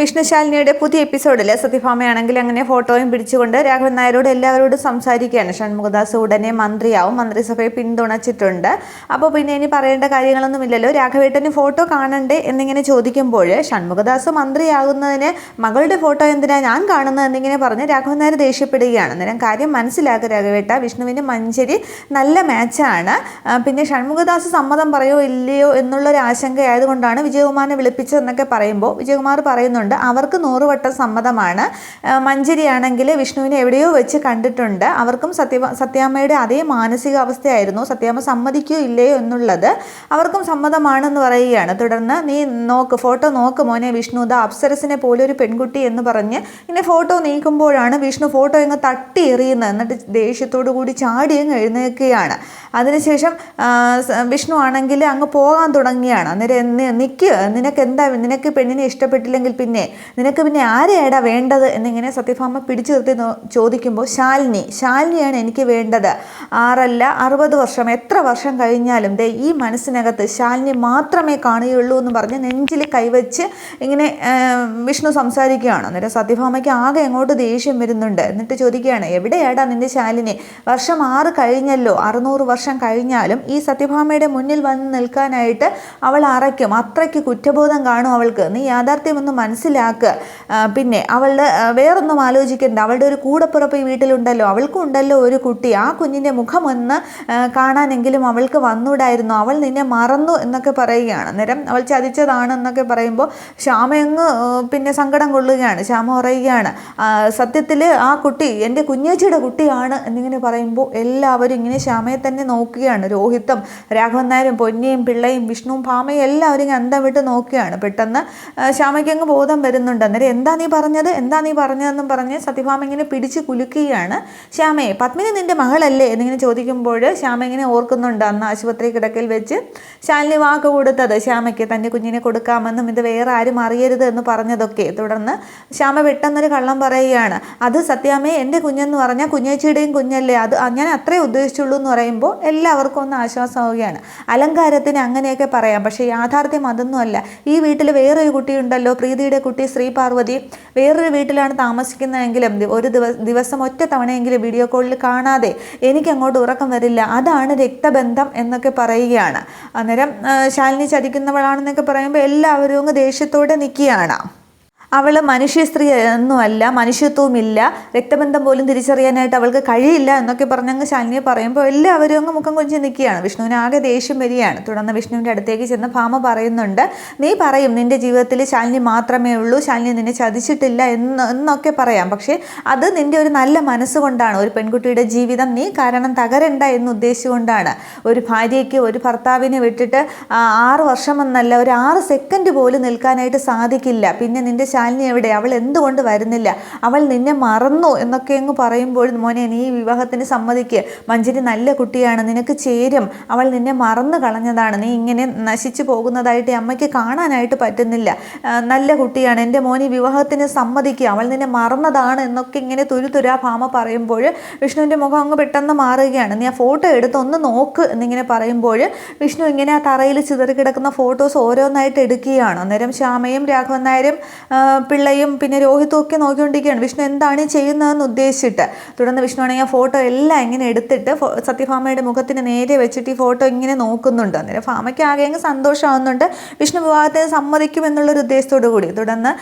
വിഷ്ണുശാലിനിയുടെ പുതിയ എപ്പിസോഡിൽ സത്യഭാമയാണെങ്കിൽ അങ്ങനെ ഫോട്ടോയും പിടിച്ചുകൊണ്ട് രാഘവൻ നായരോട് എല്ലാവരോടും സംസാരിക്കുകയാണ്. ഷൺമുഖദാസ് ഉടനെ മന്ത്രിയാവും. മന്ത്രിസഭയെ പിന്തുണച്ചിട്ടുണ്ട്. അപ്പോൾ പിന്നെ ഇനി പറയേണ്ട കാര്യങ്ങളൊന്നുമില്ലല്ലോ. രാഘവേട്ടന് ഫോട്ടോ കാണണ്ടേ എന്നിങ്ങനെ ചോദിക്കുമ്പോൾ ഷൺമുഖദാസ് മന്ത്രിയാകുന്നതിന് മകളുടെ ഫോട്ടോ എന്തിനാ ഞാൻ കാണുന്നത് എന്നിങ്ങനെ പറഞ്ഞ് രാഘവൻ നായർ ദേഷ്യപ്പെടുകയാണ്. അന്നേരം കാര്യം മനസ്സിലാക്കുക രാഘവേട്ട. വിഷ്ണുവിന് മഞ്ചരി നല്ല മാച്ചാണ്. പിന്നെ ഷൺമുഖദാസ് സമ്മതം പറയോ ഇല്ലയോ എന്നുള്ളൊരു ആശങ്കയായതുകൊണ്ടാണ് വിജയകുമാറിനെ വിളിപ്പിച്ചതെന്നൊക്കെ പറയുമ്പോൾ വിജയകുമാർ പറയുന്നുണ്ട്. അവർക്ക് നൂറുവട്ടം സമ്മതമാണ്. മഞ്ചരിയാണെങ്കിൽ വിഷ്ണുവിനെ എവിടെയോ വെച്ച് കണ്ടിട്ടുണ്ട്. അവർക്കും സത്യ സത്യാമ്മയുടെ അതേ മാനസികാവസ്ഥയായിരുന്നു. സത്യാമ്മ സമ്മതിക്കോ ഇല്ലയോ എന്നുള്ളത് അവർക്കും സമ്മതമാണെന്ന് പറയുകയാണ്. തുടർന്ന് നീ നോക്ക് ഫോട്ടോ നോക്ക് മോനെ വിഷ്ണു. ദ അപ്സരസിനെ പോലെ ഒരു പെൺകുട്ടി എന്ന് പറഞ്ഞ് ഇങ്ങനെ ഫോട്ടോ നീക്കുമ്പോഴാണ് വിഷ്ണു ഫോട്ടോ ഇങ്ങ് തട്ടി എറിയുന്നത്. എന്നിട്ട് ദേഷ്യത്തോടു കൂടി ചാടി അങ്ങ് എഴുന്നേൽക്കുകയാണ്. അതിനുശേഷം വിഷ്ണു ആണെങ്കിൽ അങ്ങ് പോകാൻ തുടങ്ങിയാണ്. അന്നേരം നിൽക്കുക നിനക്ക് എന്താ നിനക്ക് പെണ്ണിനെ ഇഷ്ടപ്പെട്ടില്ലെങ്കിൽ പിന്നെ നിനക്ക് പിന്നെ ആരെയാടാ വേണ്ടത് എന്നിങ്ങനെ സത്യഭാമ പിടിച്ചു നിർത്തി ചോദിക്കുമ്പോൾ ശാലിനി ശാലിനിയാണ് എനിക്ക് വേണ്ടത്. ആറല്ല അറുപത് വർഷം എത്ര വർഷം കഴിഞ്ഞാലും ദേ ഈ മനസ്സിനകത്ത് ശാലിനി മാത്രമേ കാണുകയുള്ളൂ എന്ന് പറഞ്ഞ് നെഞ്ചിൽ കൈവച്ച് ഇങ്ങനെ വിഷ്ണു സംസാരിക്കുകയാണ്. അന്നേരം സത്യഭാമയ്ക്ക് ആകെ എങ്ങോട്ട് ദേഷ്യം വരുന്നുണ്ട്. എന്നിട്ട് ചോദിക്കുകയാണ് എവിടെയാടാ നിന്റെ ശാലിനി? വർഷം ആറ് കഴിഞ്ഞല്ലോ. അറുന്നൂറ് വർഷം കഴിഞ്ഞാലും ഈ സത്യഭാമയുടെ മുന്നിൽ വന്ന് നിൽക്കാനായിട്ട് അവൾ അറയ്ക്കും. അത്രയ്ക്ക് കുറ്റബോധം കാണും അവൾക്ക്. നീ യാഥാർത്ഥ്യമൊന്ന് മനസ്സിലാക്കുക. പിന്നെ അവളുടെ വേറൊന്നും ആലോചിക്കേണ്ട. അവളുടെ ഒരു കൂടപ്പുറപ്പ് ഈ വീട്ടിലുണ്ടല്ലോ. അവൾക്കും ഉണ്ടല്ലോ ഒരു കുട്ടി. ആ കുഞ്ഞിന്റെ മുഖമൊന്ന് കാണാനെങ്കിലും അവൾക്ക് വന്നൂടായിരുന്നു. അവൾ നിന്നെ മറന്നു എന്നൊക്കെ പറയുകയാണ്. അന്നേരം അവൾ ചതിച്ചതാണ് എന്നൊക്കെ പറയുമ്പോൾ ശ്യാമയങ്ങ് പിന്നെ സങ്കടം കൊള്ളുകയാണ്. ശ്യാമ പറയുകയാണ് സത്യത്തിൽ ആ കുട്ടി എന്റെ കുഞ്ഞേച്ചിയുടെ കുട്ടിയാണ് എന്നിങ്ങനെ പറയുമ്പോൾ എല്ലാവരും ഇങ്ങനെ ശ്യാമയെ തന്നെ നോക്കുകയാണ്. രോഹിത്തും രാഘവൻ നായരും പൊന്നിയും പിള്ളയും വിഷ്ണുവും ഭാമയും എല്ലാവരും ഇങ്ങനെ അന്തം വിട്ട് നോക്കുകയാണ്. പെട്ടെന്ന് ശ്യാമയ്ക്കങ്ങ് ബോധം വരുന്നുണ്ട്. അന്നേരം എന്താ നീ പറഞ്ഞത്? എന്താ നീ പറഞ്ഞതെന്നും പറഞ്ഞ് സത്യഭാമ ഇങ്ങനെ പിടിച്ച് കുലുക്കുകയാണ്. ശ്യാമയെ പത്മിനി നിന്റെ മകളല്ലേ എന്നിങ്ങനെ ചോദിക്കുമ്പോൾ ശ്യാമ ഇങ്ങനെ ഓർക്കുന്നുണ്ട് അന്ന് ആശുപത്രി കിടക്കയിൽ വെച്ച്. ശാലിനി വാക്ക് കൊടുത്തത് ശ്യാമയ്ക്ക് തന്റെ കുഞ്ഞിനെ കൊടുക്കാമെന്നും ഇത് വേറെ ആരും അറിയരുത് എന്ന് പറഞ്ഞതൊക്കെ. തുടർന്ന് ശ്യാമ പെട്ടെന്നൊരു കള്ളം പറയുകയാണ്. അത് സത്യാമയെ എന്റെ കുഞ്ഞെന്ന് പറഞ്ഞാൽ കുഞ്ഞേച്ചിയുടെയും കുഞ്ഞല്ലേ. അത് ഞാൻ അത്രേ ഉദ്ദേശിച്ചുള്ളൂ എന്ന് പറയുമ്പോൾ എല്ലാവർക്കും ഒന്ന് ആശ്വാസമാവുകയാണ്. അലങ്കാരത്തിന് അങ്ങനെയൊക്കെ പറയാം. പക്ഷേ യാഥാർത്ഥ്യം അതൊന്നുമല്ല ഈ വീട്ടിൽ വേറൊരു കുട്ടിയുണ്ടല്ലോ പ്രീതിയുടെ കുട്ടി ശ്രീ പാർവതി വേറൊരു വീട്ടിലാണ് താമസിക്കുന്നതെങ്കിലും ഒരു ദിവസം ദിവസം ഒറ്റ തവണയെങ്കിലും വീഡിയോ കോളിൽ കാണാതെ എനിക്ക് അങ്ങോട്ട് ഉറക്കം വരില്ല. അതാണ് രക്തബന്ധം എന്നൊക്കെ പറയുകയാണ്. അന്നേരം ശാലിനി ചതിക്കുന്നവളാണെന്നൊക്കെ പറയുമ്പോൾ എല്ലാവരും അങ്ങ് ദേഷ്യത്തോടെ നിൽക്കുകയാണ് അവൾ മനുഷ്യ സ്ത്രീ ഒന്നുമല്ല മനുഷ്യത്വവുമില്ല. രക്തബന്ധം പോലും തിരിച്ചറിയാനായിട്ട് അവൾക്ക് കഴിയില്ല എന്നൊക്കെ പറഞ്ഞങ്ങ് ശാലിനിയെ പറയുമ്പോൾ എല്ലാവരും അങ്ങ് മുഖം കൊഞ്ചി നിൽക്കുകയാണ്. വിഷ്ണുവിന് ആകെ ദേഷ്യം വരികയാണ്. തുടർന്ന് വിഷ്ണുവിന്റെ അടുത്തേക്ക് ചെന്ന് ഭാമ പറയുന്നുണ്ട് നീ പറയും നിന്റെ ജീവിതത്തിൽ ശാലിനി മാത്രമേ ഉള്ളൂ ശാലിനി നിന്നെ ചതിച്ചിട്ടില്ല എന്ന് എന്നൊക്കെ പറയാം. പക്ഷേ അത് നിന്റെ ഒരു നല്ല മനസ്സുകൊണ്ടാണ്. ഒരു പെൺകുട്ടിയുടെ ജീവിതം നീ കാരണം തകരണ്ട എന്ന് ഉദ്ദേശിച്ചുകൊണ്ടാണ്. ഒരു ഭാര്യയ്ക്ക് ഒരു ഭർത്താവിനെ വിട്ടിട്ട് ആറ് വർഷമെന്നല്ല ഒരു ആറ് സെക്കൻഡ് പോലും നിൽക്കാനായിട്ട് സാധിക്കില്ല. പിന്നെ നിന്റെ എവിടെ? അവൾ എന്തുകൊണ്ട് വരുന്നില്ല? അവൾ നിന്നെ മറന്നു? എന്നൊക്കെ അങ്ങ് പറയുമ്പോൾ മോനെ നീ വിവാഹത്തിന് സമ്മതിക്ക്. മഞ്ജരി നല്ല കുട്ടിയാണ്. നിനക്ക് ചേരും. അവൾ നിന്നെ മറന്നു കളഞ്ഞതാണ്. നീ ഇങ്ങനെ നശിച്ചു പോകുന്നതായിട്ട് അമ്മയ്ക്ക് കാണാനായിട്ട് പറ്റുന്നില്ല. നല്ല കുട്ടിയാണ്. എന്റെ മോനി വിവാഹത്തിന് സമ്മതിക്കുക അവൾ നിന്നെ മറന്നതാണ്. എന്നൊക്കെ ഇങ്ങനെ തുരുതുരാ ഭാമ പറയുമ്പോൾ വിഷ്ണുവിന്റെ മുഖം അങ്ങ് പെട്ടെന്ന് മാറുകയാണ്. നീ ആ ഫോട്ടോ എടുത്ത് ഒന്ന് നോക്ക്. എന്നിങ്ങനെ പറയുമ്പോൾ വിഷ്ണു ഇങ്ങനെ ആ തറയിൽ ചിതറിക്കിടക്കുന്ന ഫോട്ടോസ് ഓരോന്നായിട്ട് എടുക്കുകയാണ്. അന്നേരം ശ്യാമയും രാഘവൻ നായരും പിള്ളയും പിന്നെ രോഹിത്തും ഒക്കെ നോക്കിക്കൊണ്ടിരിക്കുകയാണ്. വിഷ്ണു എന്താണ് ചെയ്യുന്നതെന്ന് ഉദ്ദേശിച്ചിട്ട്. തുടർന്ന് വിഷ്ണു ആണെങ്കിൽ ആ ഫോട്ടോ എല്ലാം ഇങ്ങനെ എടുത്തിട്ട് സത്യഭാമയുടെ മുഖത്തിന് നേരെ വെച്ചിട്ട് ഈ ഫോട്ടോ ഇങ്ങനെ നോക്കുന്നുണ്ട്. അന്നേരം ഭാമയ്ക്ക് ആകെ അങ്ങ് സന്തോഷമാവുന്നുണ്ട്. വിഷ്ണു വിവാഹത്തിന് സമ്മതിക്കും എന്നുള്ളൊരു ഉദ്ദേശത്തോടു കൂടി. തുടർന്ന്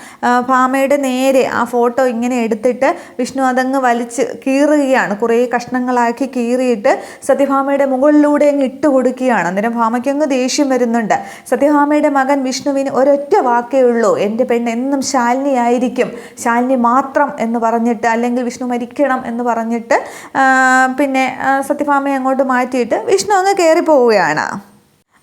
ഭാമയുടെ നേരെ ആ ഫോട്ടോ ഇങ്ങനെ എടുത്തിട്ട് വിഷ്ണു അതങ്ങ് വലിച്ച് കീറുകയാണ്. കുറേ കഷ്ണങ്ങളാക്കി കീറിയിട്ട് സത്യഭാമയുടെ മുകളിലൂടെ അങ്ങ് ഇട്ട് കൊടുക്കുകയാണ്. അന്നേരം ഭാമയ്ക്ക് ദേഷ്യം വരുന്നുണ്ട്. സത്യഭാമയുടെ മകൻ വിഷ്ണുവിന് ഒരൊറ്റ വാക്കേ ഉള്ളൂ. എന്റെ പെണ്ണ് എന്നും ശാലിനി ആയിരിക്കും ശാലിനി മാത്രം എന്ന് പറഞ്ഞിട്ട് അല്ലെങ്കിൽ വിഷ്ണു മരിക്കണം എന്ന് പറഞ്ഞിട്ട് പിന്നെ സത്യഭാമയെ അങ്ങോട്ട് മാറ്റിയിട്ട് വിഷ്ണു അങ്ങ് കയറി പോവുകയാണ്.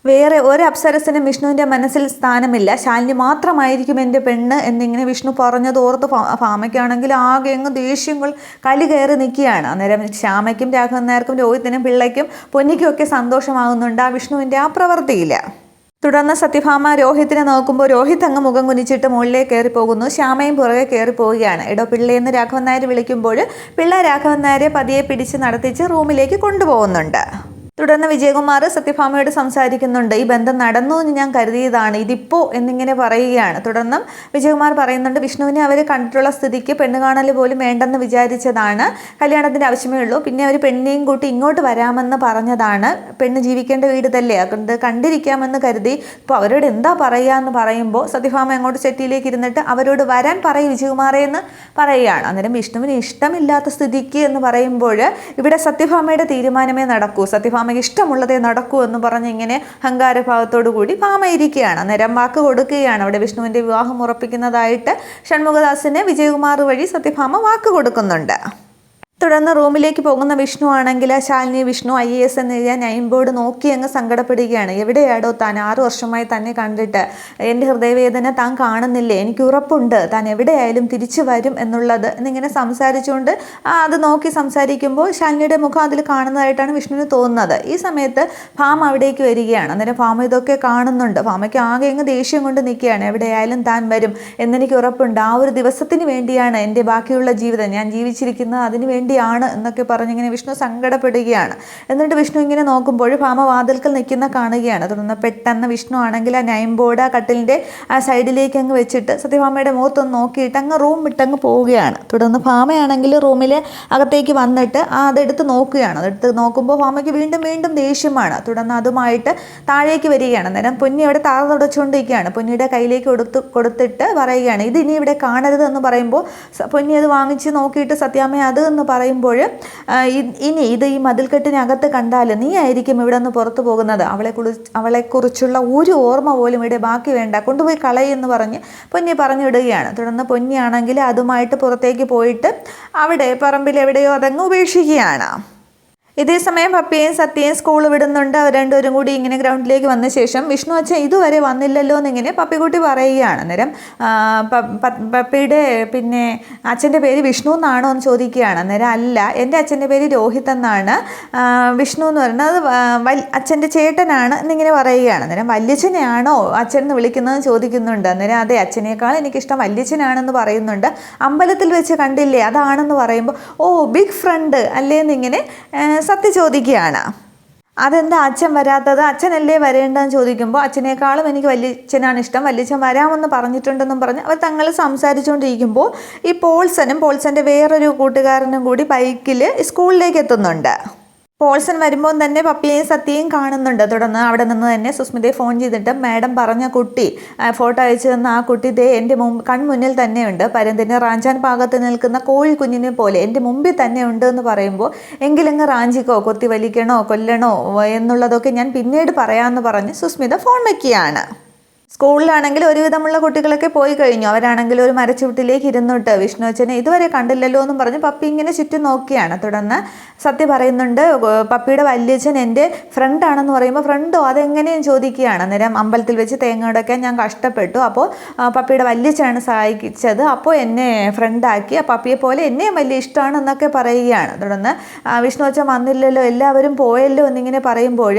വേറെ ഒരു അപ്സരസിനും വിഷ്ണുവിന്റെ മനസ്സിൽ സ്ഥാനമില്ല. ശാലിനി മാത്രമായിരിക്കും എന്റെ പെണ്ണ് എന്നിങ്ങനെ വിഷ്ണു പറഞ്ഞത് ഓർത്ത് ഫാ- ഭാമയ്ക്കാണെങ്കിൽ ആകെ അങ്ങ് ദേഷ്യങ്ങൾ കലി കയറി നിൽക്കുകയാണ്. അന്നേരം ശ്യാമയ്ക്കും രാഘവൻ നായർക്കും രോഹിത്തിനും പിള്ളയ്ക്കും പൊന്നിക്കും ഒക്കെ സന്തോഷമാകുന്നുണ്ട് ആ വിഷ്ണുവിന്റെ ആ പ്രവൃത്തിയില്ല തുടർന്ന് സത്യഭാമ രോഹിത്തിനെ നോക്കുമ്പോൾ രോഹിത് അങ്ങ് മുഖം കുനിച്ചിട്ട് മുകളിലേക്ക് കയറി പോകുന്നു ശ്യാമയും പുറകെ കയറി പോവുകയാണ് എടോ പിള്ളയെന്ന് രാഘവൻ നായർ വിളിക്കുമ്പോൾ പിള്ള രാഘവൻ നായരെ പതിയെ പിടിച്ച് നടത്തിച്ച് റൂമിലേക്ക് കൊണ്ടുപോകുന്നുണ്ട്. തുടർന്ന് വിജയകുമാർ സത്യഭാമയോട് സംസാരിക്കുന്നുണ്ട് ഈ ബന്ധം നടന്നു എന്ന് ഞാൻ കരുതിയതാണ് ഇതിപ്പോ എന്നിങ്ങനെ പറയുകയാണ്. തുടർന്നും വിജയകുമാർ പറയുന്നുണ്ട് വിഷ്ണുവിനെ അവർ കണ്ടിട്ടുള്ള സ്ഥിതിക്ക് പെണ്ണ് കാണൽ പോലും വേണ്ടെന്ന് വിചാരിച്ചതാണ്. കല്യാണത്തിന്റെ ആവശ്യമേ ഉള്ളൂ. പിന്നെ അവർ പെണ്ണിനെയും കൂട്ടി ഇങ്ങോട്ട് വരാമെന്ന് പറഞ്ഞതാണ്. പെണ്ണ് ജീവിക്കേണ്ട വീട് തല്ലേ അതുകൊണ്ട് കണ്ടിരിക്കാമെന്ന് കരുതി. ഇപ്പോൾ അവരോട് എന്താ പറയുക എന്ന് പറയുമ്പോൾ സത്യഭാമ അങ്ങോട്ട് ചെറ്റിയിലേക്ക് ഇരുന്നിട്ട് അവരോട് വരാൻ പറയും വിജയകുമാറേ എന്ന് പറയുകയാണ്. അന്നേരം വിഷ്ണുവിന് ഇഷ്ടമില്ലാത്ത സ്ഥിതിക്ക് എന്ന് പറയുമ്പോൾ ഇവിടെ സത്യഭാമയുടെ തീരുമാനമേ നടക്കൂ. സത്യഭാമയ്ക്ക് ഇഷ്ടമുള്ളതേ നടക്കൂ എന്ന് പറഞ്ഞ് ഇങ്ങനെ അഹങ്കാരഭാവത്തോടു കൂടി ഭാമ ഇരിക്കുകയാണ് അന്നേരം വാക്ക് കൊടുക്കുകയാണ്. അവിടെ വിഷ്ണുവിന്റെ വിവാഹം ഉറപ്പിക്കുന്നതായിട്ട് ഷൺമുഖദാസിന് വിജയകുമാർ വഴി സത്യഭാമ വാക്ക് കൊടുക്കുന്നുണ്ട്. തുടർന്ന് റൂമിലേക്ക് പോകുന്ന വിഷ്ണു ആണെങ്കിൽ Shalini Vishnu I A S എന്ന് എഴുതിയ നൈൻ ബോർഡ് നോക്കി അങ്ങ് സങ്കടപ്പെടുകയാണ്. എവിടെയാടോ താൻ ആറു വർഷമായി തന്നെ കണ്ടിട്ട്. എന്റെ ഹൃദയവേദന താൻ കാണുന്നില്ലേ? എനിക്ക് ഉറപ്പുണ്ട്. താൻ എവിടെയായാലും തിരിച്ചു വരും എന്നുള്ളത്. എന്നിങ്ങനെ സംസാരിച്ചുകൊണ്ട് അത് നോക്കി സംസാരിക്കുമ്പോൾ ശാലിനിയുടെ മുഖം അതിൽ കാണുന്നതായിട്ടാണ് വിഷ്ണുവിന് തോന്നുന്നത്. ഈ സമയത്ത് ഫാം അവിടേക്ക് വരികയാണ്. അന്നേരം ഫാം ഇതൊക്കെ കാണുന്നുണ്ട്. ഫാമയ്ക്ക് ആകെ അങ്ങ് ദേഷ്യം കൊണ്ട് നിൽക്കുകയാണ്. എവിടെയായാലും താൻ വരും. എന്നെനിക്ക് ഉറപ്പുണ്ട്. ആ ഒരു ദിവസത്തിന് വേണ്ടിയാണ് എന്റെ ബാക്കിയുള്ള ജീവിതം. ഞാൻ ജീവിച്ചിരിക്കുന്നത് അതിന് വേണ്ടിയാണ് എന്നൊക്കെ പറഞ്ഞിങ്ങനെ വിഷ്ണു സങ്കടപ്പെടുകയാണ്. എന്നിട്ട് വിഷ്ണു ഇങ്ങനെ നോക്കുമ്പോൾ ഭാമ വാതിൽക്കൽ നിൽക്കുന്ന കാണുകയാണ്. തുടർന്ന് പെട്ടെന്ന് വിഷ്ണു ആണെങ്കിൽ ആ നൈൻ ബോർഡ് ആ കട്ടിലിന്റെ ആ സൈഡിലേക്ക് അങ്ങ് വെച്ചിട്ട് സത്യഭാമയുടെ മുഖത്തൊന്ന് നോക്കിയിട്ട് അങ്ങ് റൂം വിട്ടങ്ങ് പോവുകയാണ്. തുടർന്ന് ഭാമയാണെങ്കിൽ റൂമിൽ അകത്തേക്ക് വന്നിട്ട് ആ അതെടുത്ത് നോക്കുകയാണ്. അതെടുത്ത് നോക്കുമ്പോൾ ഭാമയ്ക്ക് വീണ്ടും വീണ്ടും ദേഷ്യമാണ്. തുടർന്ന് അതുമായിട്ട് താഴേക്ക് വരികയാണ്. അന്നേരം പൊന്നി അവിടെ താഴെ തുടച്ചുകൊണ്ടിരിക്കുകയാണ്. പൊന്നിയുടെ കയ്യിലേക്ക് കൊടുത്ത് കൊടുത്തിട്ട് പറയുകയാണ് ഇത് ഇനി ഇവിടെ കാണരുത് എന്ന് പറയുമ്പോൾ പൊന്നി അത് വാങ്ങിച്ച് നോക്കിയിട്ട് സത്യാമ്മ അത് എന്ന് പറയുമ്പോൾ ഇനി ഇത് ഈ മതിൽക്കെട്ടിനകത്ത് കണ്ടാൽ നീ ആയിരിക്കും ഇവിടെ നിന്ന് പുറത്തു പോകുന്നത്. അവളെ കുറി അവളെക്കുറിച്ചുള്ള ഒരു ഓർമ്മ പോലും ഇവിടെ ബാക്കി വേണ്ട. കൊണ്ടുപോയി കളയെന്ന് പറഞ്ഞ് പൊന്നി പറഞ്ഞു പറഞ്ഞിടുകയാണ്. തുടർന്ന് പൊന്നിയാണെങ്കിൽ അതുമായിട്ട് പുറത്തേക്ക് പോയിട്ട് അവിടെ പറമ്പിൽ എവിടെയോ അതങ്ങ് ഉപേക്ഷിക്കുകയാണ്. ഇതേ സമയം പപ്പിയെയും സത്യയും സ്കൂൾ വിടുന്നുണ്ട്. അവർ രണ്ടുപേരും കൂടി ഇങ്ങനെ ഗ്രൗണ്ടിലേക്ക് വന്ന ശേഷം വിഷ്ണു അച്ഛൻ ഇതുവരെ വന്നില്ലല്ലോ എന്നിങ്ങനെ പപ്പിക്കുട്ടി പറയുകയാണ്. അന്നേരം പപ്പിയുടെ പിന്നെ അച്ഛന്റെ പേര് വിഷ്ണു എന്നാണോ എന്ന് ചോദിക്കുകയാണ്. അന്നേരം അല്ല എന്റെ അച്ഛന്റെ പേര് രോഹിത് എന്നാണ്. വിഷ്ണു എന്ന് പറയുന്നത് അത് അച്ഛന്റെ ചേട്ടനാണ് എന്നിങ്ങനെ പറയുകയാണ്. അന്നേരം വല്യച്ഛനെയാണോ അച്ഛൻ എന്ന് വിളിക്കുന്നതെന്ന് ചോദിക്കുന്നുണ്ട്. അന്നേരം അതെ അച്ഛനേക്കാൾ എനിക്കിഷ്ടം വല്യച്ഛനാണെന്ന് പറയുന്നുണ്ട്. അമ്പലത്തിൽ വെച്ച് കണ്ടില്ലേ അതാണെന്ന് പറയുമ്പോൾ ഓ ബിഗ് ഫ്രണ്ട് അല്ലേന്നിങ്ങനെ സത്യ ചോദിക്കുകയാണ്. അതെന്താ അച്ഛൻ വരാത്തത്? അച്ഛനല്ലേ വരേണ്ടതെന്ന് ചോദിക്കുമ്പോൾ അച്ഛനേക്കാളും എനിക്ക് വല്യച്ഛനാണ് ഇഷ്ടം. വല്യച്ഛൻ വരാമെന്ന് പറഞ്ഞിട്ടുണ്ടെന്നും പറഞ്ഞ് അവർ തങ്ങൾ സംസാരിച്ചുകൊണ്ടിരിക്കുമ്പോൾ ഈ പോൾസനും പോൾസന്റെ വേറൊരു കൂട്ടുകാരനും കൂടി ബൈക്കിൽ സ്കൂളിലേക്ക് എത്തുന്നുണ്ട്. പോൾസൺ വരുമ്പോൾ തന്നെ പപ്പിയെയും സത്യയും കാണുന്നുണ്ട്. തുടർന്ന് അവിടെ നിന്ന് തന്നെ സുസ്മിതയെ ഫോൺ ചെയ്തിട്ട് മാഡം പറഞ്ഞ കുട്ടി ഫോട്ടോ അയച്ചു തന്ന ആ കുട്ടി ദേ എന്റെ മുമ്പ് കൺമുന്നിൽ തന്നെയുണ്ട്. പരന്തിന് റാഞ്ചാൻ പാകത്ത് നിൽക്കുന്ന കോഴി കുഞ്ഞിനെ പോലെ എന്റെ മുമ്പിൽ തന്നെ ഉണ്ട് എന്ന് പറയുമ്പോൾ എങ്കിലങ്ങ് റാഞ്ചിക്കോ കൊത്തി വലിക്കണോ കൊല്ലണോ എന്നുള്ളതൊക്കെ ഞാൻ പിന്നീട് പറയാമെന്ന് പറഞ്ഞ് സുസ്മിത ഫോൺ വയ്ക്കുകയാണ് സ്കൂളിലാണെങ്കിൽ ഒരുവിധമുള്ള കുട്ടികളൊക്കെ പോയി കഴിഞ്ഞു. അവരാണെങ്കിൽ ഒരു മരച്ചുവട്ടിലേക്ക് ഇരുന്നിട്ട് വിഷ്ണു അച്ഛനെ ഇതുവരെ കണ്ടില്ലല്ലോ എന്നും പറഞ്ഞ്. പപ്പി ഇങ്ങനെ ചുറ്റും നോക്കിയാണ്. തുടർന്ന് സത്യ പറയുന്നുണ്ട് പപ്പിയുടെ വല്യച്ഛൻ എന്റെ ഫ്രണ്ടാണെന്ന് പറയുമ്പോൾ ഫ്രണ്ടോ അതെങ്ങനെയും ചോദിക്കുകയാണ്. അന്നേരം അമ്പലത്തിൽ വെച്ച് തേങ്ങ ഉടക്കാൻ ഞാൻ കഷ്ടപ്പെട്ടു. അപ്പോൾ പപ്പിയുടെ വല്യച്ഛനാണ് സഹായിച്ചത്. അപ്പോൾ എന്നെ ഫ്രണ്ടാക്കി ആ പപ്പിയെ പോലെ എന്നെയും വലിയ ഇഷ്ടമാണ് എന്നൊക്കെ പറയുകയാണ്. തുടർന്ന് വിഷ്ണു അച്ഛൻ വന്നില്ലല്ലോ എല്ലാവരും പോയല്ലോ എന്നിങ്ങനെ പറയുമ്പോൾ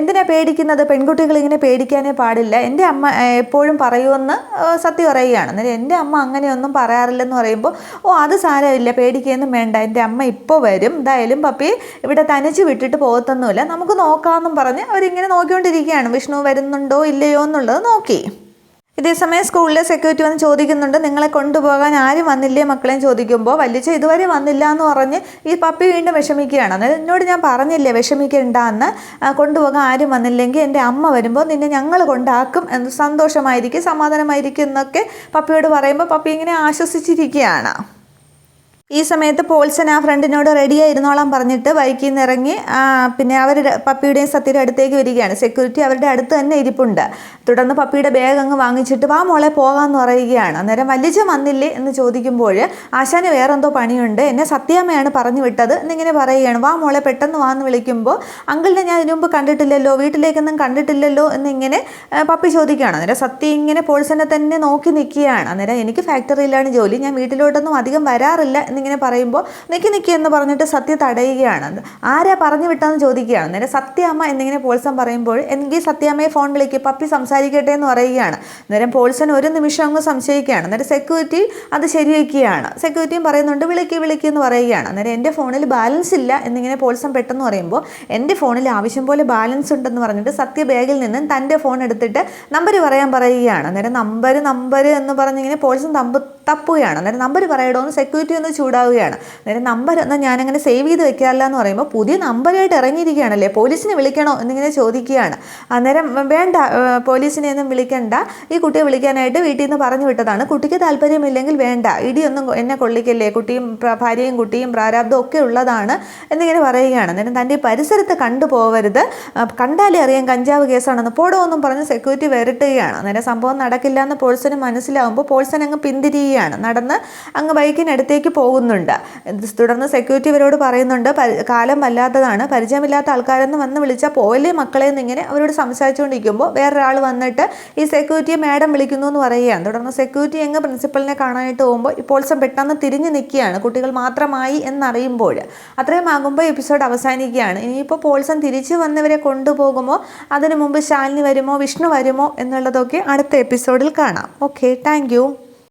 എന്തിനാ പേടിക്കുന്നത്? പെൺകുട്ടികൾ ഇങ്ങനെ പേടിക്കാനേ പാടില്ല. എന്റെ അമ്മ എപ്പോഴും പറയുമെന്ന് സത്യം പറയുകയാണ് അന്നേരം എന്റെ അമ്മ അങ്ങനെയൊന്നും പറയാറില്ലെന്ന് പറയുമ്പോൾ ഓ അത് സാരമില്ല പേടിക്കുകയൊന്നും വേണ്ട. എന്റെ അമ്മ ഇപ്പോൾ വരും. എന്തായാലും പപ്പി ഇവിടെ തനിച്ച് വിട്ടിട്ട് പോകത്തൊന്നുമില്ല. നമുക്ക് നോക്കാമെന്നും പറഞ്ഞ് അവരിങ്ങനെ നോക്കിക്കൊണ്ടിരിക്കുകയാണ്. വിഷ്ണു വരുന്നുണ്ടോ ഇല്ലയോ എന്നുള്ളത് നോക്കി. ഇതേസമയം സ്കൂളിലെ സെക്യൂരിറ്റി വന്ന് ചോദിക്കുന്നുണ്ട് നിങ്ങളെ കൊണ്ടുപോകാൻ ആരും വന്നില്ലേ? മക്കളെയും ചോദിക്കുമ്പോൾ വല്യച്ച ഇതുവരെ വന്നില്ല എന്ന് പറഞ്ഞ് ഈ പപ്പി വീണ്ടും വിഷമിക്കുകയാണ്. എന്നോട് ഞാൻ പറഞ്ഞില്ലേ വിഷമിക്കേണ്ട എന്ന് കൊണ്ടുപോകാൻ ആരും വന്നില്ലെങ്കിൽ എന്റെ അമ്മ വരുമ്പോൾ നിന്നെ ഞങ്ങൾ കൊണ്ടാക്കും എന്ന് സന്തോഷമായിരിക്കും സമാധാനമായിരിക്കും എന്നൊക്കെ പപ്പിയോട് പറയുമ്പോൾ പപ്പി ഇങ്ങനെ ആശ്വസിച്ചിരിക്കുകയാണ്. ഈ സമയത്ത് പോൾസൻ ആ ഫ്രണ്ടിനോട് റെഡി ആയിരുന്നോളാം പറഞ്ഞിട്ട് ബൈക്കിൽ നിന്ന് ഇറങ്ങി പിന്നെ അവർ പപ്പിയുടെയും സത്യയുടെ അടുത്തേക്ക് വരികയാണ്. സെക്യൂരിറ്റി അവരുടെ അടുത്ത് തന്നെ ഇരിപ്പുണ്ട്. തുടർന്ന് പപ്പിയുടെ ബാഗ് അങ്ങ് വാങ്ങിച്ചിട്ട് വാ മോളെ പോകാമെന്ന് പറയുകയാണ്. അന്നേരം വല്ലിച്ച വന്നില്ലേ? എന്ന് ചോദിക്കുമ്പോൾ ആശാന് വേറെന്തോ പണിയുണ്ട്. എന്നെ സത്യാമ്മയാണ് പറഞ്ഞു വിട്ടത്. എന്നിങ്ങനെ പറയുകയാണ്. വാ മോളെ പെട്ടെന്ന് വാന്ന് വിളിക്കുമ്പോൾ അങ്കിളിനെ ഞാൻ ഇതിനു മുമ്പ് കണ്ടിട്ടില്ലല്ലോ വീട്ടിലേക്കൊന്നും കണ്ടിട്ടില്ലല്ലോ എന്നിങ്ങനെ പപ്പി ചോദിക്കുകയാണ്. അന്നേരം സത്യ ഇങ്ങനെ പോൾസനെ തന്നെ നോക്കി നിൽക്കുകയാണ്. അന്നേരം എനിക്ക് ഫാക്ടറിയിലാണ് ജോലി. ഞാൻ വീട്ടിലോട്ടൊന്നും അധികം വരാറില്ല എന്നിങ്ങനെ പറയുമ്പോൾ നിക്കി നിക്കി എന്ന് പറഞ്ഞിട്ട് സത്യ തടയുകയാണ്. ആരാ പറഞ്ഞു വിട്ടെന്ന് ചോദിക്കുകയാണ്. നേരെ സത്യാമ്മ എന്നിങ്ങനെ പോൾസൺ പറയുമ്പോൾ എനിക്ക് സത്യാമ്മയെ ഫോൺ വിളിക്കുക പപ്പി സംസാരിക്കട്ടെ എന്ന് പറയുകയാണ്. നേരം പോൾസൻ ഒരു നിമിഷം അങ്ങ് സംശയിക്കുകയാണ്. നേരെ സെക്യൂരിറ്റി അത് ശരിവെക്കുകയാണ് സെക്യൂരിറ്റിയും പറയുന്നുണ്ട് വിളിക്ക് വിളിക്ക് എന്ന് പറയുകയാണ്. നേരെ എന്റെ ഫോണിൽ ബാലൻസ് ഇല്ല എന്നിങ്ങനെ പോൾസൺ പെട്ടെന്ന് പറയുമ്പോൾ എന്റെ ഫോണിൽ ആവശ്യം പോലെ ബാലൻസ് ഉണ്ടെന്ന് പറഞ്ഞിട്ട് സത്യ ബാഗിൽ നിന്നും തന്റെ ഫോൺ എടുത്തിട്ട് നമ്പർ പറയാൻ പറയുകയാണ്. നേരെ നമ്പർ നമ്പർ എന്ന് പറഞ്ഞിങ്ങനെ പോൾസൺ തമ്പ് തപ്പുകയാണ്. അന്നേരം നമ്പർ പറയടോ എന്ന് സെക്യൂരിറ്റി ഒന്ന് ചൂടാവുകയാണ്. അന്നേരം നമ്പർ എന്നാൽ ഞാനങ്ങനെ സേവ് ചെയ്ത് വെക്കാറില്ല എന്ന് പറയുമ്പോൾ പുതിയ നമ്പറായിട്ട് ഇറങ്ങിയിരിക്കുകയാണല്ലേ? പോലീസിനെ വിളിക്കണോ എന്നിങ്ങനെ ചോദിക്കുകയാണ്. അന്നേരം വേണ്ട പോലീസിനെ ഒന്നും വിളിക്കണ്ട. ഈ കുട്ടിയെ വിളിക്കാനായിട്ട് വീട്ടിൽ നിന്ന് പറഞ്ഞു വിട്ടതാണ്. കുട്ടിക്ക് താല്പര്യമില്ലെങ്കിൽ വേണ്ട. ഇടിയൊന്നും എന്നെ കൊള്ളിക്കല്ലേ? കുട്ടിയും ഭാര്യയും കുട്ടിയും പ്രാരാബ്ദം ഒക്കെ ഉള്ളതാണ് എന്നിങ്ങനെ പറയുകയാണ്. അന്നേരം തന്റെ പരിസരത്ത് കണ്ടുപോകരുത് കണ്ടാലേ അറിയാം കഞ്ചാവ് കേസാണെന്ന്. പോടോ എന്നും പറഞ്ഞ് സെക്യൂരിറ്റി വരട്ടുകയാണ്. അന്നേരം സംഭവം നടക്കില്ല എന്ന് പോൾസന് മനസ്സിലാവുമ്പോൾ പോൾസൻ അങ്ങ് പിന്തിരിയുകയാണ് നടന്ന് അങ്ങ് ബൈക്കിനടുത്തേക്ക് പോകുന്നുണ്ട്. തുടർന്ന് സെക്യൂരിറ്റി ഇവരോട് പറയുന്നുണ്ട് കാലം വല്ലാത്തതാണ്. പരിചയമില്ലാത്ത ആൾക്കാരെന്ന് വന്ന് വിളിച്ചാൽ പോയല്ലേ മക്കളെ? എന്നിങ്ങനെ അവരോട് സംസാരിച്ചുകൊണ്ടിരിക്കുമ്പോൾ വേറൊരാൾ വന്നിട്ട് ഈ സെക്യൂരിറ്റിയെ മാഡം വിളിക്കുന്നു എന്ന് പറയുകയാണ്. തുടർന്ന് സെക്യൂരിറ്റി എങ്ങ് പ്രിൻസിപ്പലിനെ കാണാനായിട്ട് പോകുമ്പോൾ ഇപ്പോൾ സം പെട്ടെന്ന് തിരിഞ്ഞു നിൽക്കുകയാണ്. കുട്ടികൾ മാത്രമായി എന്നറിയുമ്പോൾ അത്രയും ആകുമ്പോൾ എപ്പിസോഡ് അവസാനിക്കുകയാണ്. ഇനിയിപ്പോൾ പോൾസൺ തിരിച്ചു വന്നവരെ കൊണ്ടുപോകുമോ? അതിനു മുമ്പ് ശാലിനി വരുമോ? വിഷ്ണു വരുമോ? എന്നുള്ളതൊക്കെ അടുത്ത എപ്പിസോഡിൽ കാണാം. Okay thank